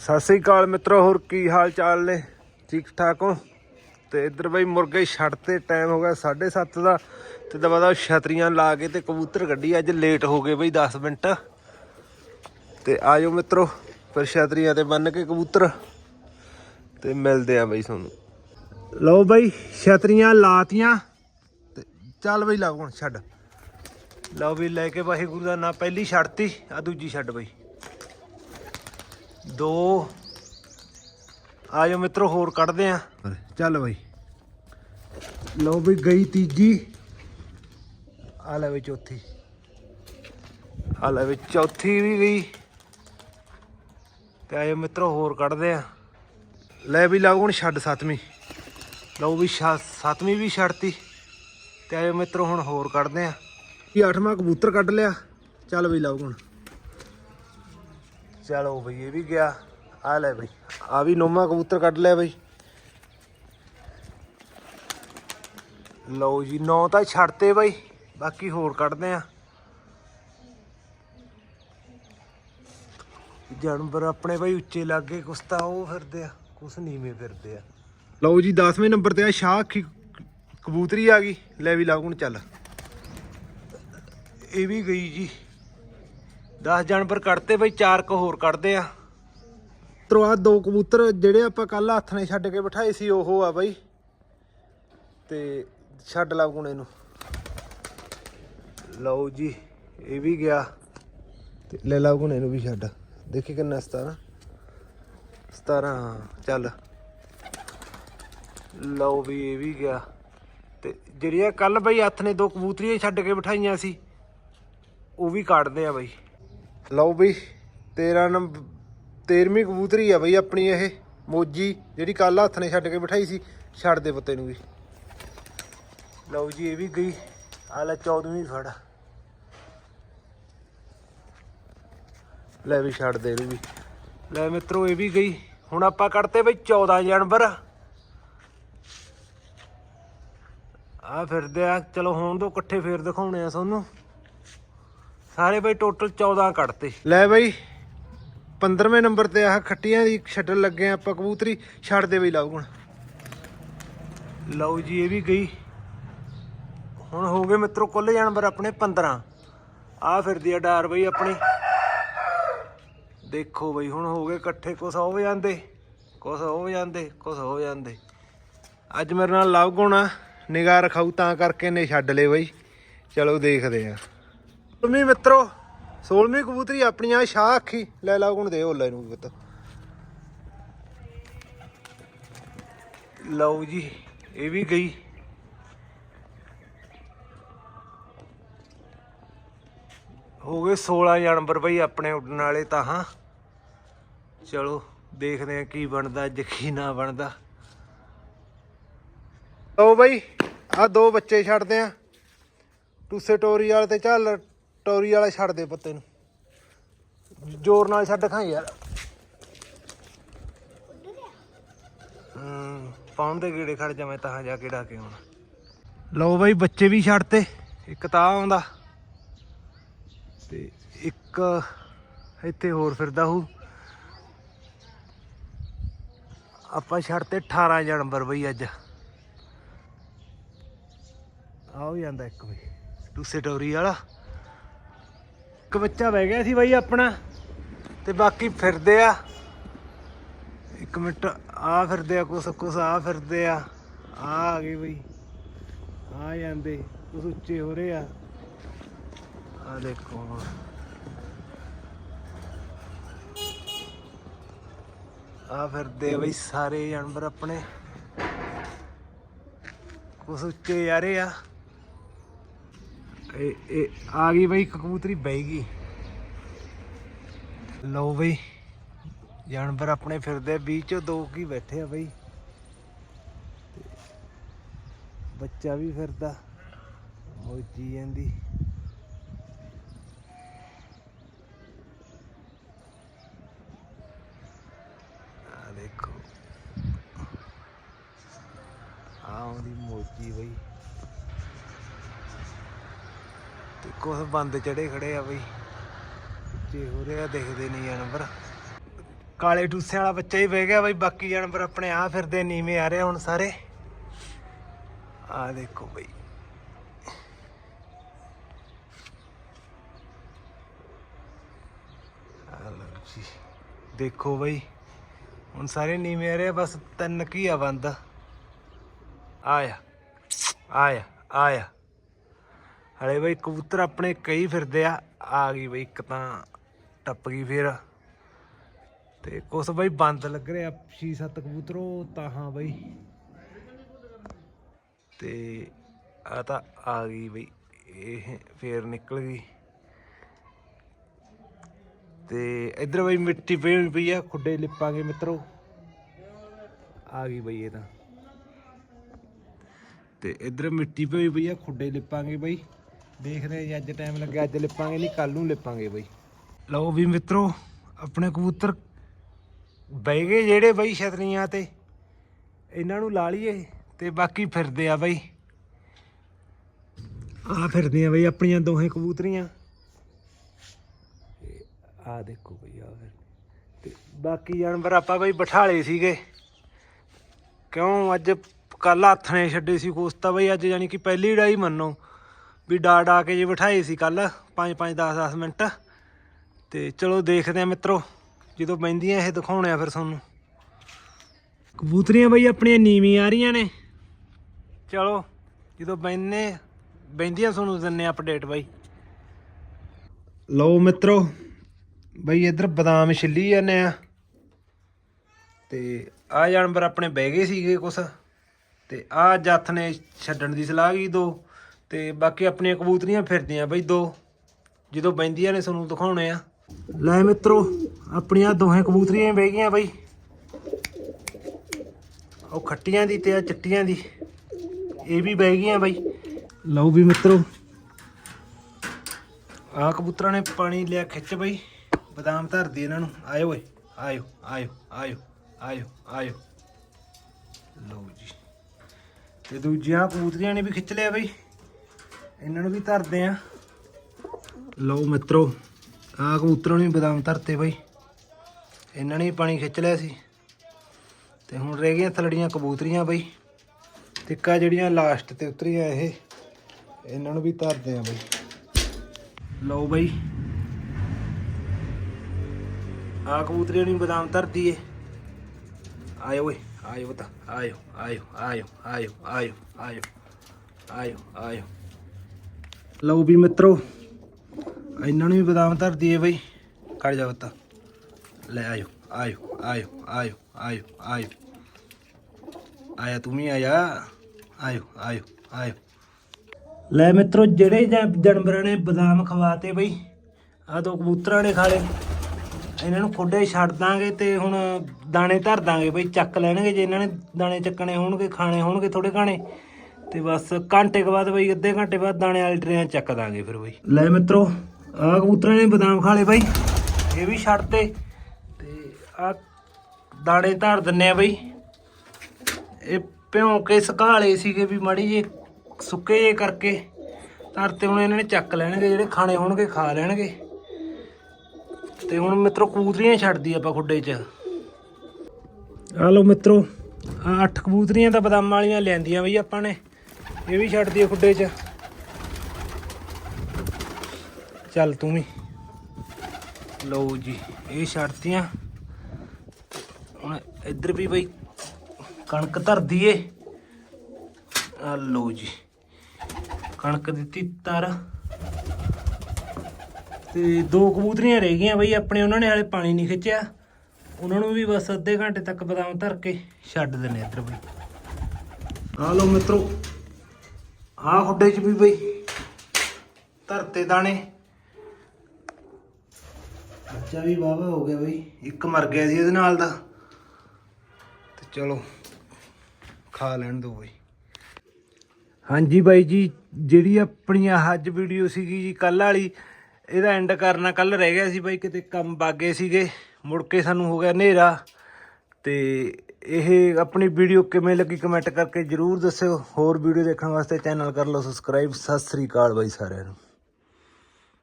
ਸਤਿ ਸ੍ਰੀ ਅਕਾਲ ਮਿੱਤਰੋ, ਹੋਰ ਕੀ ਹਾਲ ਚਾਲ ਨੇ? ਠੀਕ ਠਾਕ ਹੋ? ਤੇ ਇੱਧਰ ਬਈ ਮੁਰਗੇ ਛੱਡ ਤੇ ਟਾਈਮ ਹੋ ਗਿਆ 7:30 ਦਾ ਤੇ ਦਵਾ ਛਤਰੀਆਂ ਲਾ ਕੇ ਤੇ ਕਬੂਤਰ ਗੱਡੀ ਅੱਜ ਲੇਟ ਹੋ ਗਏ ਬਈ 10 ਮਿੰਟ। ਤੇ ਆਜੋ ਮਿੱਤਰੋ, ਫਿਰ ਛਤਰੀਆਂ ਤੇ ਬੰਨ ਕੇ ਕਬੂਤਰ। ਤੇ ਮਿਲਦੇ ਆ ਬਈ ਤੁਹਾਨੂੰ। ਲਓ ਬਈ, ਛਤਰੀਆਂ ਲਾਤੀਆਂ। ਤੇ ਚੱਲ ਬਈ ਲਾਓ ਹੁਣ ਛੱਡ। ਲਓ ਵੀ ਲੈ ਕੇ ਵਾਹਿਗੁਰੂ ਦਾ ਨਾਂ, ਪਹਿਲੀ ਛੱਡਤੀ ਆ ਦੂਜੀ ਛੱਡ ਬਈ। ਦੋ। ਆਜੋ ਮਿੱਤਰੋ ਹੋਰ ਕੱਢਦੇ ਆ। ਚੱਲ ਬਈ। ਲਓ ਵੀ ਗਈ ਤੀਜੀ। ਆ ਲੈ ਵੀ ਚੌਥੀ। ਆ ਲੈ ਵੀ ਚੌਥੀ ਵੀ ਗਈ। ਤੇ ਆਜੋ ਮਿੱਤਰੋ ਹੋਰ ਕੱਢਦੇ ਆ। ਲੈ ਵੀ ਲਾਓ ਹੁਣ ਛੱਡ ਸੱਤਵੀਂ। ਲਓ ਵੀ ਸੱਤਵੀਂ ਵੀ ਛੱਡਤੀ। ਤੇ ਆਜੋ ਮਿੱਤਰੋ ਹੁਣ ਹੋਰ ਕੱਢਦੇ ਆ। ਇਹ ਅੱਠਵਾਂ ਕਬੂਤਰ ਕੱਢ ਲਿਆ। ਚੱਲ ਬਈ ਲਾਓ ਹੁਣ। ਚਲੋ ਬਈ, ਇਹ ਵੀ ਗਿਆ। ਆ ਲੈ ਬਈ, ਆ ਵੀ ਨੌਵਾਂ ਕਬੂਤਰ ਕੱਢ ਲਿਆ ਬਈ। ਲਓ ਜੀ, ਨੌ ਤਾਂ ਛੱਡਤੇ ਬਈ, ਬਾਕੀ ਹੋਰ ਕੱਢਦੇ ਆ। ਜਾਨਵਰ ਆਪਣੇ ਬਈ ਉੱਚੇ ਲੱਗੇ, ਕੁਛ ਤਾਂ ਉਹ ਫਿਰਦੇ ਆ, ਕੁਛ ਨੀਵੇਂ ਫਿਰਦੇ ਆ। ਲਓ ਜੀ 10ਵੇਂ ਨੰਬਰ ਤੇ ਆ ਸ਼ਾਹ ਅੱਖੀ ਕਬੂਤਰੀ ਆ ਗਈ। ਲੈ ਵੀ ਲਾਓ ਹੁਣ ਚੱਲ। ਇਹ ਵੀ ਗਈ ਜੀ। 10 ਜਾਨਵਰ ਕੱਢਤੇ ਬਈ, ਚਾਰ ਕ ਹੋਰ ਕੱਢਦੇ ਆ। ਤਰੋ ਆ ਦੋ ਕਬੂਤਰ ਜਿਹੜੇ ਆਪਾਂ ਕੱਲ ਹੱਥ ਨੇ ਛੱਡ ਕੇ ਬਿਠਾਏ ਸੀ, ਉਹ ਆ ਬਈ। ਤੇ ਛੱਡ ਲਾ ਗੁਣੇ ਨੂੰ। ਲਓ ਜੀ, ਇਹ ਵੀ ਗਿਆ। ਤੇ ਲੈ ਲਾ ਗੁਣੇ ਨੂੰ ਵੀ ਛੱਡ। ਦੇਖੀ ਕਿੰਨਾ 17 17 ਚੱਲ। ਲਓ ਵੀ, ਇਹ ਵੀ ਗਿਆ। ਤੇ ਜਿਹੜੀਆਂ ਕੱਲ ਬਈ ਹੱਥ ਨੇ ਦੋ ਕਬੂਤਰੀਆਂ ਛੱਡ ਕੇ ਬਿਠਾਈਆਂ ਸੀ, ਉਹ ਵੀ ਕੱਢਦੇ ਆ ਬਈ। ਲਓ ਬਈ 13 ਨੰਬਰ 13ਵੀਂ ਕਬੂਤਰੀ ਆ ਬਈ ਆਪਣੀ ਇਹ, ਮੋਜੀ, ਜਿਹੜੀ ਕੱਲ ਹੱਥ ਨੇ ਛੱਡ ਕੇ ਬਿਠਾਈ ਸੀ, ਛੱਡ ਦੇ ਪੁੱਤੇ ਨੂੰ ਵੀ। ਲਓ ਜੀ, ਇਹ ਵੀ ਗਈ ਆ ਲੈ 14ਵੀਂ ਫੜ। ਲੈ ਵੀ ਛੱਡ ਦੇ ਇਹਨੂੰ ਵੀ। ਲੈ ਮਿੱਤਰੋ, ਇਹ ਵੀ ਗਈ, ਹੁਣ ਆਪਾਂ ਕੱਢਤੇ ਬਈ 14 ਜਾਨਵਰ। ਆ ਫਿਰਦੇ ਆ, ਚਲੋ ਹੁਣ ਤੋਂ ਇਕੱਠੇ ਫੇਰ ਦਿਖਾਉਣੇ ਆ ਤੁਹਾਨੂੰ। ਸਾਰੇ ਬਈ ਟੋਟਲ 14 ਕੱਢਤੇ। ਲੈ ਬਈ 15ਵੇਂ ਨੰਬਰ ਤੇ ਆਹ ਖੱਟੀਆਂ ਦੀ ਛੱਡਣ ਲੱਗੇ ਆਪਾਂ ਕਬੂਤਰੀ ਛੱਡ ਦੇ ਬਈ ਲਾਓ ਹੁਣ। ਲਓ ਜੀ ਇਹ ਵੀ ਗਈ। ਹੁਣ ਹੋ ਗਏ ਮਿੱਤਰੋ ਕੁੱਲ ਜਾਨਵਰ ਆਪਣੇ 15 ਆ ਫਿਰਦੀ ਆ ਡਾਰ ਬਈ ਆਪਣੀ। ਦੇਖੋ ਬਈ ਹੁਣ ਹੋ ਗਏ ਇਕੱਠੇ ਕੁਛ ਹੋ ਜਾਂਦੇ ਕੁਛ ਹੋ ਜਾਂਦੇ ਕੁਛ ਹੋ ਜਾਂਦੇ। ਅੱਜ ਮੇਰੇ ਨਾਲ ਲਵ ਗੁਣਾ ਨਿਗਾਹ ਰਖਾਉ ਤਾਂ ਕਰਕੇ ਨੇ ਛੱਡ ਲਏ ਬਈ। ਚਲੋ ਦੇਖਦੇ ਆ। ਸੋਲਵੀਂ ਮਿੱਤਰੋ 16ਵੀਂ ਕਬੂਤਰੀ ਆਪਣੀਆਂ ਸ਼ਾਹ ਅੱਖੀ। ਲੈ ਲਾ ਗੁਣ ਦੇ ਓਲੇ ਨੂੰ ਪੁੱਤ। ਲਓ ਜੀ, ਇਹ ਵੀ ਗਈ। ਹੋ ਗਏ 16 ਜਾਨਵਰ ਬਈ ਆਪਣੇ ਉੱਡਣ ਵਾਲੇ ਤਾਂ, ਹਾਂ। ਚਲੋ, ਦੇਖਦੇ ਆ ਕੀ ਬਣਦਾ ਅੱਜ ਨਾ ਬਣਦਾ। ਲਓ ਬਈ ਆ ਦੋ ਬੱਚੇ ਛੱਡਦੇ ਆ। ਟੂਸੇ ਟੋਰੀ ਵਾਲੇ ਤੇ ਚੱਲ ਟੋਰੀ ਵਾਲਾ ਛੱਡ ਦੇ ਪੱਤੇ ਨੂੰ ਜ਼ੋਰ ਨਾਲ ਛੱਡ ਖਾਂ ਯਾਰ। ਹੂੰ, ਪਾਉਣ ਦੇ ਗੇੜੇ ਖੜ ਜਾ ਤਾਂ ਜਾ ਕੇ ਡਾ ਕੇ ਲਓ ਬਾਈ, ਬੱਚੇ ਵੀ ਛੱਡਤੇ। ਇੱਕ ਤਾਂ ਆਉਂਦਾ। ਤੇ ਇੱਕ ਇੱਥੇ ਹੋਰ ਫਿਰਦਾ ਹੂ। ਆਪਾਂ ਛੱਡਤੇ 18 ਜਨਵਰ ਬਈ ਅੱਜ। ਆਉ ਜਾਂਦਾ ਇੱਕ ਬਈ ਟੂਸੇ ਟੋਰੀ ਵਾਲਾ। ਇੱਕ ਬੱਚਾ ਬਹਿ ਗਿਆ ਸੀ ਬਾਈ ਆਪਣਾ, ਤੇ ਬਾਕੀ ਫਿਰਦੇ ਆ। ਇੱਕ ਮਿੰਟ, ਆ ਫਿਰਦੇ ਆ, ਕੁਛ ਕੁਛ ਆ ਫਿਰਦੇ ਆ। ਆ ਆ ਗਏ ਬਈ। ਆ ਜਾਂਦੇ, ਕੁਛ ਉੱਚੇ ਹੋ ਰਹੇ ਆ। ਆ ਦੇਖੋ ਆ ਫਿਰਦੇ ਆ ਬਈ ਸਾਰੇ ਜਾਨਵਰ ਆਪਣੇ। ਕੁਛ ਉੱਚੇ ਯਾਰੇ ਆ। ਇਹ ਇਹ ਆ ਗਈ ਬਈ ਕਬੂਤਰੀ ਬਹਿ ਗਈ ਲਓ ਬਈ, ਜਾਨਵਰ ਆਪਣੇ ਫਿਰਦੇ ਵੀਹ ਚੋਂ ਦੋ ਕੀ ਬੈਠੇ ਆ ਬਈ। ਬੱਚਾ ਵੀ ਫਿਰਦਾ ਮੋਜੀ ਜਾਂਦੀ। ਆ ਦੇਖੋ। ਆਉਂਦੀ ਮੋਜੀ ਬਈ। ਤੇ ਕੁਛ ਬੰਦ ਚੜੇ ਖੜੇ ਆ ਬਈ। ਉੱਚੇ ਹੋ ਰਿਹਾ ਦਿਖਦੇ ਨਹੀਂ ਜਾਨਵਰ। ਕਾਲੇ ਟੂਸੇ ਵਾਲਾ ਬੱਚਾ ਹੀ ਬਹਿ ਗਿਆ ਬਈ ਬਾਕੀ ਜਾਨਵਰ ਆਪਣੇ ਆ ਫਿਰਦੇ ਨੀਵੇਂ ਆ ਰਹੇ ਹੁਣ ਸਾਰੇ। ਆ ਦੇਖੋ ਬਈ। ਜੀ। ਦੇਖੋ ਬਈ ਹੁਣ ਸਾਰੇ ਨੀਵੇਂ ਆ ਰਹੇ ਆ, ਬਸ ਤਿੰਨ ਕੀ ਆ ਬੰਦ। ਆਇਆ ਆਇਆ ਆਇਆ। ਹਲੇ ਬਈ ਕਬੂਤਰ ਆਪਣੇ ਕਈ ਫਿਰਦੇ ਆ ਆ ਗਈ ਬਈ ਇੱਕ ਤਾਂ ਟੱਪ ਗਈ ਫਿਰ। ਤੇ ਕੁਛ ਬਈ ਬੰਦ ਲੱਗ ਰਿਹਾ 6-7 ਕਬੂਤਰ ਉਹ ਤਾਂ ਹਾਂ ਬਈ। ਤੇ ਆ ਤਾਂ ਆ ਗਈ ਬਈ, ਇਹ ਫੇਰ ਨਿਕਲ ਗਈ। ਤੇ ਇੱਧਰ ਬਈ ਮਿੱਟੀ ਪਈ ਹੋਈ ਪਈ ਆ, ਖੁੱਡੇ ਲਿਪਾਂਗੇ ਮਿੱਤਰੋ। ਆ ਗਈ ਬਈ ਇਹ ਤਾਂ। ਤੇ ਇਧਰ ਮਿੱਟੀ ਪਈ ਹੋਈ ਪਈ ਆ, ਖੁੱਡੇ ਲਿਪਾਂਗੇ ਬਈ। ਦੇਖਦੇ ਆ ਜੀ, ਅੱਜ ਟਾਈਮ ਲੱਗਿਆ, ਅੱਜ ਲਿਪਾਂਗੇ ਨਹੀਂ ਕੱਲ ਨੂੰ ਲਿਪਾਂਗੇ ਬਈ। ਲਓ ਵੀ ਮਿੱਤਰੋ, ਆਪਣੇ ਕਬੂਤਰ ਬਹਿ ਗਏ ਜਿਹੜੇ ਬਈ ਛਤਰੀਆਂ ਤੇ। ਇਹਨਾਂ ਨੂੰ ਲਾ ਲਈਏ ਤੇ ਬਾਕੀ ਫਿਰਦੇ ਆ ਬਈ। ਆ ਫਿਰਦੇ ਆ ਬਈ ਆਪਣੀਆਂ ਦੋਹੇ ਕਬੂਤਰੀਆਂ। ਆ ਦੇਖੋ ਬਈ ਆ ਫਿਰ। ਤੇ ਬਾਕੀ ਜਾਨਵਰ ਆਪਾਂ ਬਈ ਬਿਠਾਲੇ ਸੀਗੇ। ਕਿਉਂ? ਅੱਜ ਕੱਲ ਹੱਥ ਨੇ ਛੱਡੇ ਸੀ ਕੋਸਤਾ ਬਈ, ਅੱਜ ਯਾਨੀ ਕਿ ਪਹਿਲੀ ਡਾਈ ਮੰਨੋ। ਵੀ ਡਾ ਡਾ ਕੇ ਜੇ ਬਿਠਾਏ ਸੀ ਕੱਲ 5 5 10 10 ਮਿੰਟ। ਤੇ ਚਲੋ ਦੇਖਦੇ ਆ ਮਿੱਤਰੋ, ਜਦੋਂ ਬੈਂਦੀਆਂ ਇਹ ਦਿਖਾਉਣੇ ਆ ਫਿਰ ਤੁਹਾਨੂੰ। ਕਬੂਤਰੀਆਂ ਬਈ ਆਪਣੀਆਂ ਨੀਵੀਂ ਆ ਰਹੀਆਂ ਨੇ। ਚਲੋ, ਜਦੋਂ ਬੈੰਨੇ ਬੈਂਦੀਆਂ ਤੁਹਾਨੂੰ ਦਿੰਨੇ ਅਪਡੇਟ ਬਾਈ। ਲਓ ਮਿੱਤਰੋ, ਬਈ ਇੱਧਰ ਬਦਾਮ ਛਿੱਲੀ ਜਾਂਦੇ ਆ। ਤੇ ਆ ਜਾਨਵਰ ਆਪਣੇ ਬਹਿ ਗਏ ਸੀਗੇ ਕੁਛ। ਤੇ ਆ ਜੱਥ ਨੇ ਛੱਡਣ ਦੀ ਸਲਾਹ ਕੀ ਦੋ। ਤੇ ਬਾਕੀ ਆਪਣੀਆਂ ਕਬੂਤਰੀਆਂ ਫਿਰਦੀਆਂ ਬਈ ਦੋ। ਜਦੋਂ ਬੈਂਦੀਆਂ ਨੇ ਤੁਹਾਨੂੰ ਦਿਖਾਉਣੇ ਆ। ਲੈ ਮਿੱਤਰੋ, ਆਪਣੀਆਂ ਦੋਹੇ ਕਬੂਤਰੀਆਂ ਬਹਿ ਗਈਆਂ ਬਈ। ਉਹ ਖੱਟੀਆਂ ਦੀ ਤੇ ਆ ਚਿੱਟੀਆਂ ਦੀ। ਇਹ ਵੀ ਬਹਿ ਗਈਆਂ ਬਈ। ਲਓ ਵੀ ਮਿੱਤਰੋ। ਆ ਕਬੂਤਰਾਂ ਨੇ ਪਾਣੀ ਲਿਆ ਖਿੱਚ ਬਈ। ਬਦਾਮ ਧਰਦੀ ਇਹਨਾਂ ਨੂੰ। ਆਇਓ ਓਏ, ਆਇਓ ਆਇਓ ਆਇਓ ਆਇਓ ਆਇਓ। ਲਓ ਜੀ। ਤੇ ਦੂਜੀਆਂ ਕਬੂਤਰੀਆਂ ਨੇ ਵੀ ਖਿੱਚ ਲਿਆ ਬਈ। ਇਹਨਾਂ ਨੂੰ ਵੀ ਧਰਦੇ ਆ। ਲਓ ਮਿੱਤਰੋ ਆ ਕਬੂਤਰਾਂ ਨੇ ਵੀ ਬਦਾਮ ਧਰਤੇ ਬਈ। ਇਹਨਾਂ ਨੇ ਪਾਣੀ ਖਿੱਚ ਲਿਆ ਸੀ। ਤੇ ਹੁਣ ਰਹਿ ਗਈਆਂ ਥਲੜੀਆਂ ਕਬੂਤਰੀਆਂ ਬਈ। ਤੇ ਜਿਹੜੀਆਂ ਲਾਸਟ ਤੇ ਉਤਰੀਆਂ ਇਹ, ਇਹਨਾਂ ਨੂੰ ਵੀ ਧਰਦੇ ਆ ਬਈ। ਲਓ ਬਾਈ। ਆ ਕਬੂਤਰੀਆਂ ਨੂੰ ਬਦਾਮ ਧਰਦੀ ਏ। ਆਇਓ ਓਏ, ਆਇਓ ਤਾਂ ਆਇਓ ਆਇਓ ਆਇਓ ਆਇਓ ਆਇਓ ਆਇਓ ਆਇਓ ਆਇਓ। ਲਓ ਵੀ ਮਿੱਤਰੋ, ਇਹਨਾਂ ਨੂੰ ਵੀ ਬਦਾਮ ਧਰਦੀ ਏ ਬਈ। ਖੜ ਜਾ ਬੱਤਾ ਲੈ ਆਇਓ ਆਇਓ ਆਇਓ ਆਇਓ ਆਇਓ ਆਇਓ। ਆਇਆ ਤੂੰ ਵੀ ਆਇਆ। ਆਇਓ ਆਇਓ ਆਇਓ। ਲੈ ਮਿੱਤਰੋ, ਜਿਹੜੇ ਜਾਨਵਰਾਂ ਨੇ ਬਦਾਮ ਖਵਾਤੇ ਬਈ ਆ ਦੋ ਕਬੂਤਰਾਂ ਨੇ ਖਾ ਲਏ। ਇਹਨਾਂ ਨੂੰ ਖੋਡੇ ਛੱਡ ਦਾਂਗੇ ਤੇ ਹੁਣ ਦਾਣੇ ਧਰ ਦਾਂਗੇ ਬਈ, ਚੱਕ ਲੈਣਗੇ। ਜੇ ਇਹਨਾਂ ਨੇ ਦਾਣੇ ਚੱਕਣੇ ਹੋਣਗੇ, ਖਾਣੇ ਹੋਣਗੇ ਥੋੜੇ ਘਾਣੇ ਤੇ ਬਸ ਘੰਟੇ ਕੁ ਬਾਅਦ ਬਈ ਅੱਧੇ ਘੰਟੇ ਬਾਅਦ ਦਾਣੇ ਵਾਲੀ ਟਰੇਨ ਚੱਕ ਦਾਂਗੇ ਫਿਰ ਬਈ। ਲੈ ਮਿੱਤਰੋ ਆ ਕਬੂਤਰਾਂ ਨੇ ਬਦਾਮ ਖਾ ਲਏ ਬਈ। ਇਹ ਵੀ ਛੱਡਤੇ ਤੇ ਆ ਦਾਣੇ ਧਰ ਦਿੰਨੇ ਆ ਬਈ। ਇਹ ਭਿਉਂ ਕੇ ਸੁਕਾ ਲਏ ਸੀਗੇ ਵੀ ਮਾੜੀ ਜੇ ਸੁੱਕੇ ਜੇ ਕਰਕੇ। ਧਰਤੇ ਹੁਣ ਇਹਨਾਂ ਨੇ ਚੱਕ ਲੈਣਗੇ ਜਿਹੜੇ ਖਾਣੇ ਹੋਣਗੇ ਖਾ ਲੈਣਗੇ। ਤੇ ਹੁਣ ਮਿੱਤਰੋ ਕਬੂਤਰੀਆਂ ਛੱਡਦੀ ਆਪਾਂ ਖੁੱਡੇ 'ਚ। ਆ ਲਓ ਮਿੱਤਰੋ। ਆ ਅੱਠ ਕਬੂਤਰੀਆਂ ਤਾਂ ਬਦਾਮਾਂ ਵਾਲੀਆਂ ਲੈਂਦੀਆਂ ਬਈ ਆਪਾਂ ਨੇ। ਇਹ ਵੀ ਛੱਡਦੀ ਆ ਖੁੱਡੇ 'ਚ। ਚੱਲ ਤੂੰ ਵੀ। ਲਓ ਜੀ, ਇਹ ਛੱਡਤੀਆਂ ਹੁਣ ਇੱਧਰ ਵੀ ਬਈ ਕਣਕ ਧਰਦੀ ਏ ਆ ਲਓ ਜੀ, ਕਣਕ ਦਿੱਤੀ ਤਰ ਤੇ ਦੋ ਕਬੂਤਰੀਆਂ ਰਹਿ ਗਈਆਂ ਬਈ, ਆਪਣੇ ਉਹਨਾਂ ਨੇ ਹਾਲੇ ਪਾਣੀ ਨਹੀਂ ਖਿੱਚਿਆ। ਉਹਨਾਂ ਨੂੰ ਵੀ ਬਸ ਅੱਧੇ ਘੰਟੇ ਤੱਕ ਬਦਾਮ ਧਰ ਕੇ ਛੱਡ ਦਿੰਨੇ ਇੱਧਰ ਬਈ। ਆ ਲਓ ਮਿੱਤਰੋ ਹਾਂ ਖੁੱਡੇ 'ਚ ਵੀ ਬਈ। ਧਰਤੇ ਦਾਣੇ। ਬੱਚਾ ਵੀ ਵਾਵਾ ਹੋ ਗਿਆ ਬਈ। ਇੱਕ ਮਰ ਗਿਆ ਸੀ ਇਹਦੇ ਨਾਲ ਦਾ। ਤੇ ਚਲੋ, ਖਾ ਲੈਣ ਦੋ ਬਈ। ਹਾਂਜੀ ਬਾਈ ਜੀ, ਜਿਹੜੀ ਆਪਣੀ ਆਹ ਅੱਜ ਵੀਡੀਓ ਸੀਗੀ ਜੀ ਕੱਲ ਵਾਲੀ, ਇਹਦਾ ਐਂਡ ਕਰਨਾ ਕੱਲ ਰਹਿ ਗਿਆ ਸੀ ਬਾਈ, ਕਿਤੇ ਕੰਮ ਬਾਗੇ ਸੀਗੇ। ਮੁੜ ਕੇ ਸਾਨੂੰ ਹੋ ਗਿਆ ਹਨੇਰਾ। ਤੇ ਇਹ ਆਪਣੀ ਵੀਡੀਓ ਕਿਵੇਂ ਲੱਗੀ ਕਮੈਂਟ ਕਰਕੇ ਜਰੂਰ ਦੱਸਿਓ। ਹੋਰ ਵੀਡੀਓ ਦੇਖਣ ਵਾਸਤੇ ਚੈਨਲ ਕਰ ਲਓ ਸਬਸਕ੍ਰਾਈਬ ਸਤਿ ਸ੍ਰੀ ਅਕਾਲ ਬਾਈ ਸਾਰਿਆਂ ਨੂੰ।